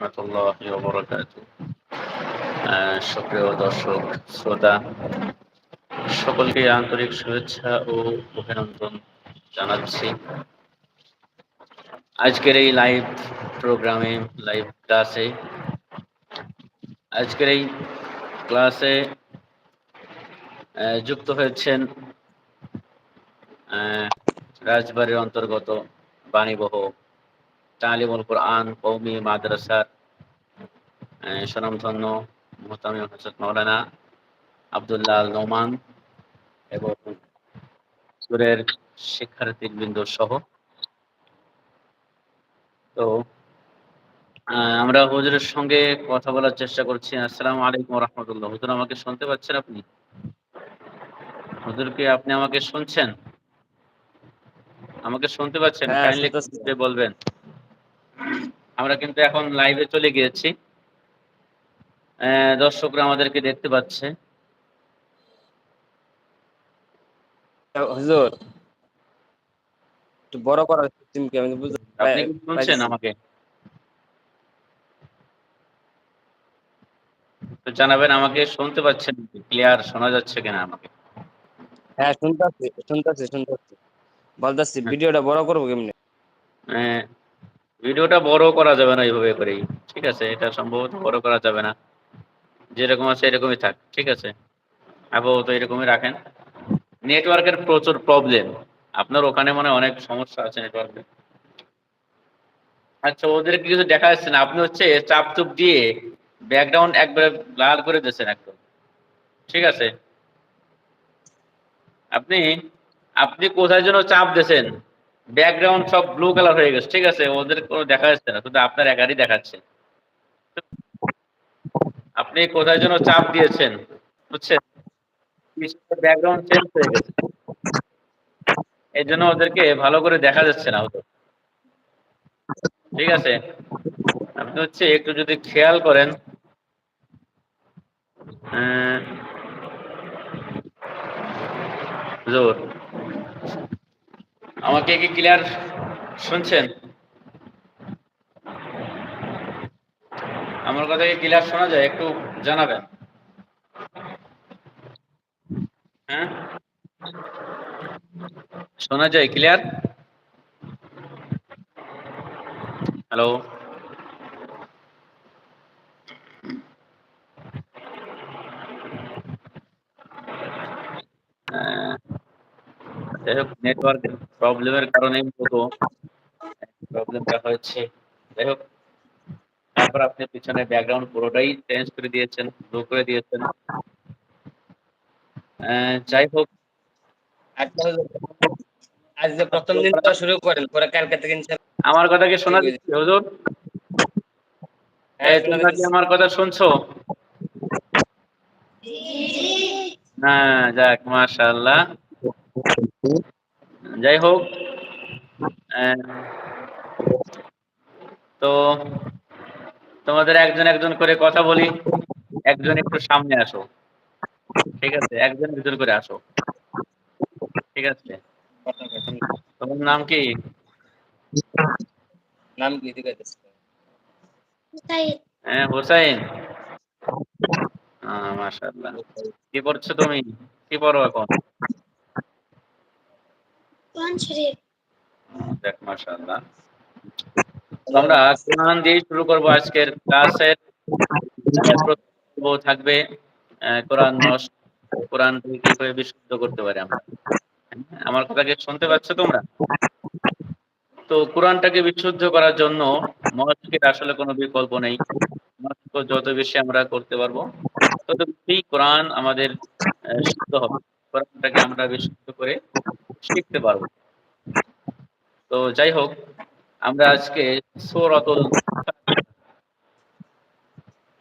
রহমতুল্লাহ বরকাত দর্শক, শ্রোতা, সকলকে আন্তরিক শুভেচ্ছা ও অভিনন্দন জানাচ্ছি। আজকের এই লাইভ প্রোগ্রামে লাইভ ক্লাসে আজকের এই ক্লাসে যুক্ত হয়েছেন রাজবাড়ির অন্তর্গত বাণীবহ তালিমুল কোরআন কৌমি মাদ্রাসার স্বনামধন্য মোহতামি হজরত মৌলানা আবদুল্লাহ নোমান এবং সুরের শিক্ষার্থীবৃন্দ সহ। তো আমরা হুজুরের সঙ্গে কথা বলার চেষ্টা করছি। আসসালামু আলাইকুম রহমতুল্লাহ হুজুর আমাকে শুনতে পাচ্ছেন আপনি? হুজুর কি আপনি আমাকে শুনছেন? আমাকে শুনতে পাচ্ছেন? হ্যাঁ, কাইন্ডলি বলবেন। আমরা কিন্তু এখন লাইভে চলে গিয়েছি। দর্শকরা আমাদেরকে দেখতে পাচ্ছে। হুজুর একটু বড় করার সিস্টেম কি? আমি বুঝতে আপনি কি শুনছেন আমাকে? তো জানাবেন আমাকে শুনতে পাচ্ছেন ক্লিয়ার শোনা যাচ্ছে কিনা আমাকে? হ্যাঁ শুনতেছি শুনতেছি শুনতেছি। বলতেছি ভিডিওটা বড় করব কেমনে? আহ, ভিডিওটা বড় করা যাবে না এইভাবে করেই। ঠিক আছে, এটা সম্ভবত বড় করা যাবে না। যেরকম আছে এরকমই থাক, ঠিক আছে? আপাতত এরকমই রাখেন। নেটওয়ার্কের প্রচুর প্রবলেম আপনার ওখানে মানে অনেক সমস্যা আছে নেটওয়ার্কে। আচ্ছা ওদের কিছু দেখা যাচ্ছে না। আপনি হচ্ছে চাপ চুপ দিয়ে ব্যাকগ্রাউন্ড একবারে লাল করে দিয়েছেন একদম। ঠিক আছে? আপনি আপনি কোথায় যেন চাপ দিয়েছেন? ব্যাকগ্রাউন্ড সব ব্লু কালার হয়ে গেছে, ঠিক আছে? ওদের কোনো দেখা যাচ্ছে না, শুধু আপনার একারই দেখাচ্ছে। আপনি কোথায় যেন চাপ দিয়েছেন, বুঝছেন? ব্যাকগ্রাউন্ড চেঞ্জ হয়ে গেছে। এই জন্য ওদেরকে ভালো করে দেখা যাচ্ছে না ওদের। ঠিক আছে? আপনি হচ্ছে একটু যদি খেয়াল করেন হুজুর আমাকে কি ক্লিয়ার শুনছেন? আমার কথা কি ক্লিয়ার শোনা যায়? একটু জানাবেন। হ্যাঁ? শোনা যায়? ক্লিয়ার হ্যালো যাই হোক নেটওয়ার্কের প্রবলেমের কারণে মূলত প্রবলেমটা হয়েছে। যাই হোক তারপর আপনি পিছনে ব্যাকগ্রাউন্ড পুরোটাই চেঞ্জ করে দিয়েছেন ব্লু করে দিয়েছেন। যাই হোক আজ যে প্রথম দিন তো শুরু করেন পরে কালকে থেকে ইনশাআল্লাহ। আমার কথা কি শোনা যাচ্ছে হুজুর? হ্যাঁ, তোমরা কি আমার কথা শুনছো? না যাক মাশাআল্লাহ। যাই হোক তো তোমাদের একজন একজন করে কথা বলি একজন একটু সামনে আসো ঠিক আছে? একজন একজন করে আসো ঠিক আছে? তোমার নাম কি? নাম কি? ঠিক আছে। হ্যাঁ হোসাইন। মাশাআল্লাহ। কি পড়ছো তুমি? কি পড়ো এখন? আমরা কোরআন দিয়ে শুরু করব আজকের ক্লাসের। থাকবে কোরআন বিশুদ্ধ করতে পারি আমরা। আমার কথাকে শুনতে পাচ্ছ তোমরা? তো কোরআনটাকে বিশুদ্ধ করার জন্য মস্কের আসলে কোনো বিকল্প নেই। যত বেশি আমরা করতে পারব, তত বেশি কোরআন আমাদের শুদ্ধ হবে। কোরআনটাকে আমরা বিশুদ্ধ করে শিখতে পারব। তো যাই হোক, আমরা আজকে সূরাতুল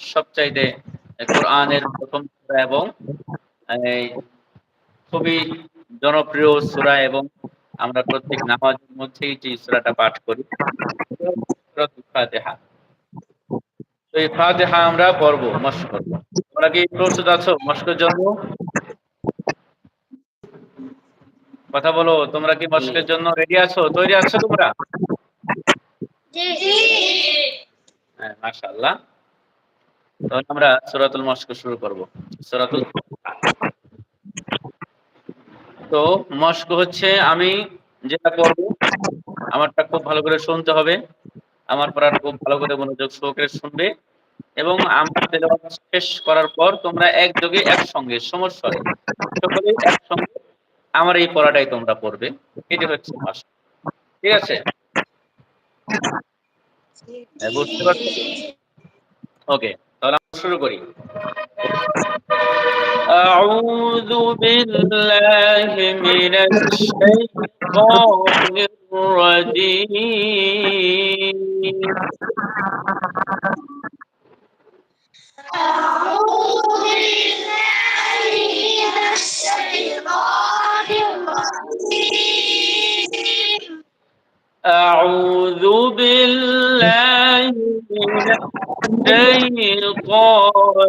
সবচাইতে কোরআনের প্রথম সূরা এবং খুবই জনপ্রিয় সূরা এবং আমরা প্রত্যেক নামাজের মধ্যেই যে সূরাটা পাঠ করি ফাতিহা। তো এই ফাতিহা আমরা পড়ব, মস্ক। করব তোমরা কি প্রস্তুত আছো? মস্কের জন্য? কথা বলো তোমরা কি মস্কের জন্য রেডি আছো? তৈরি আছো তোমরা? হ্যাঁ মাশাআল্লাহ। তাহলে আমরা সূরাতুল মশক শুরু করব। সূরাতুল তো মশক হচ্ছে আমি যেটা করব আমারটা খুব ভালো করে শুনতে হবে। আমার পড়াটা খুব ভালো করে মনোযোগ সহকারে শুনবে এবং আমার তেলাওয়াত শেষ করার পর তোমরা একযোগে একসঙ্গে সমস্যা সকলে একসঙ্গে আমার এই পড়াটাই তোমরা পড়বে এটি হচ্ছে মশক ঠিক আছে হ্যাঁ, বুঝতে পারছো ওকে তাহলে আমরা শুরু করি أعوذ بالله من الشيطان الرجيم أعوذ بالله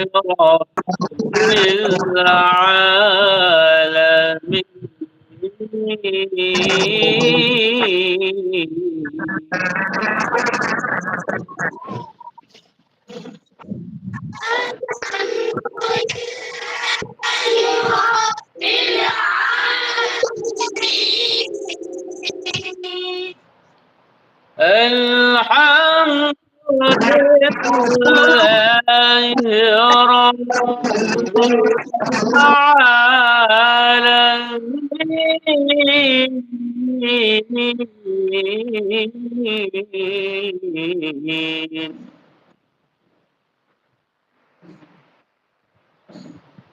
رب العالمين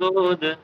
Good.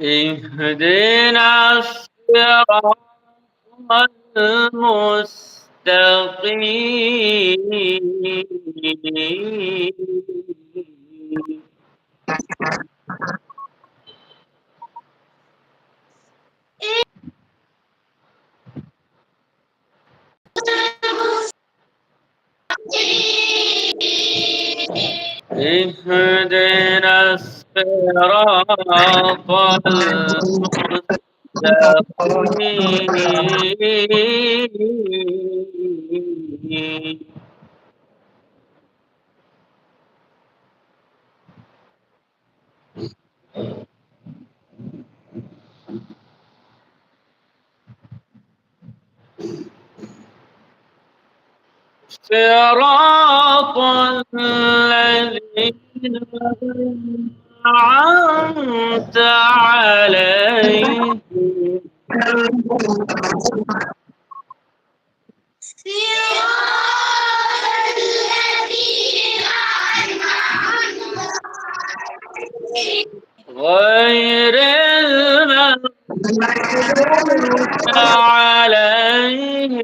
اهدنا الصراط المستقيم اهدنا الصراط المستقيم. صراط الذين أنعمت غير المغضوب ولا الضالين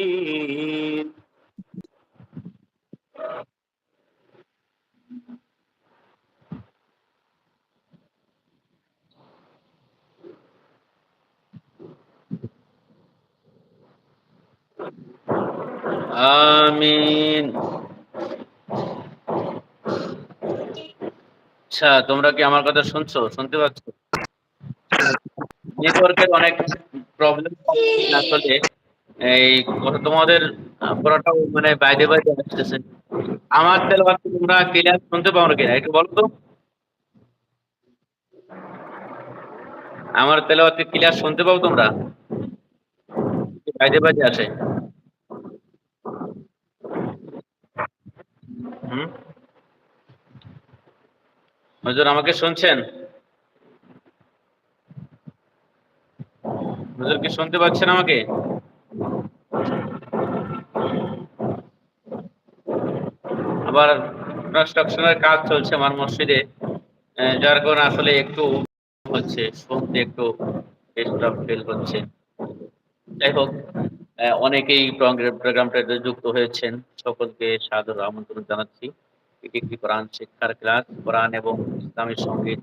আমিন। আচ্ছা তোমরা কি আমার কথা শুনছো? শুনতে পাচ্ছ? নেটওয়ার্কের অনেক প্রবলেম আসলে। এই তোমাদের পড়াটাও মানে বাইরে বাইরে আসতেছে। আমার কি তোমরা ক্লিয়ার শুনতে পাও না কিনা? একটু বলো তো। আমার তেলাওয়াত কি ক্লিয়ার শুনতে পাও তোমরা? বাইরে বাইরে আসে। হুম। হুজুর আমাকে শুনছেন? হুজুর কি শুনতে পাচ্ছেন আমাকে? আবার কনস্ট্রাকশনের কাজ চলছে আমার মসজিদে। যার কারণে আসলে একটু হচ্ছে, শুনতে একটু ফিল হচ্ছে। যাই হোক অনেকেই প্রোগ্রাম- প্রোগ্রামটাতে যুক্ত হয়েছেন। সকলকে সাদর আমন্ত্রণ জানাচ্ছি। এটি একটি কোরআন শিক্ষার ক্লাস কোরআন এবং ইসলামী সংগীত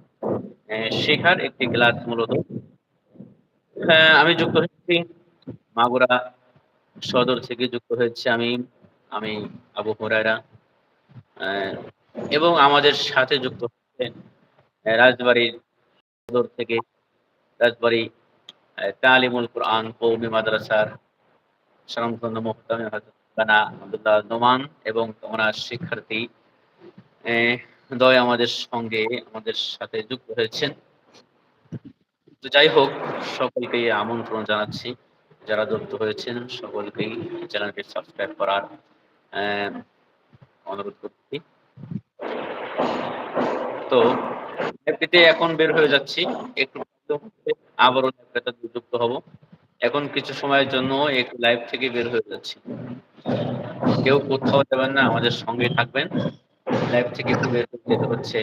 শেখার একটি ক্লাস মূলত। আমি যুক্ত হয়েছি মাগুরা সদর থেকে যুক্ত হয়েছে আমি আমি আবু হুরায়রা। আহ, এবং আমাদের সাথে যুক্ত হচ্ছে আহ, রাজবাড়ির সদর থেকে রাজবাড়ি তালিমুল কোরআন কৌমি মাদ্রাসার নোমান এবং ওনার শিক্ষার্থী দয় আমাদের সঙ্গে আমাদের সাথে যুক্ত হয়েছেন। তো যাই হোক সকলকেই আমন্ত্রণ জানাচ্ছি। যারা যুক্ত হয়েছেন সকলকেই চ্যানেলটি সাবস্ক্রাইব করার অনুরোধ করছি। তো এখন বের হয়ে যাচ্ছি। একটু আবারও যুক্ত হব। এখন কিছু সময়ের জন্য একটু লাইভ থেকে বের হয়ে যাচ্ছি। কেউ কোথাও যাবেন না, আমাদের সঙ্গে থাকবেন। লাইভ থেকে একটু বের হয়ে যেতে হচ্ছে।